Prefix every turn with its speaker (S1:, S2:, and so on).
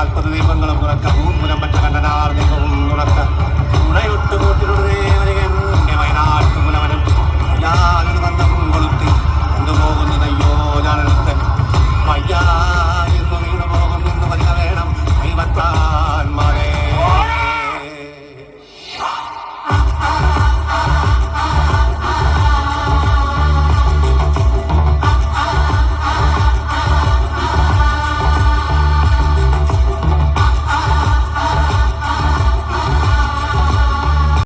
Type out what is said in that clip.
S1: നാൽപ്പത് ദീപങ്ങളും ഉറക്കവും മൂലം പറ്റ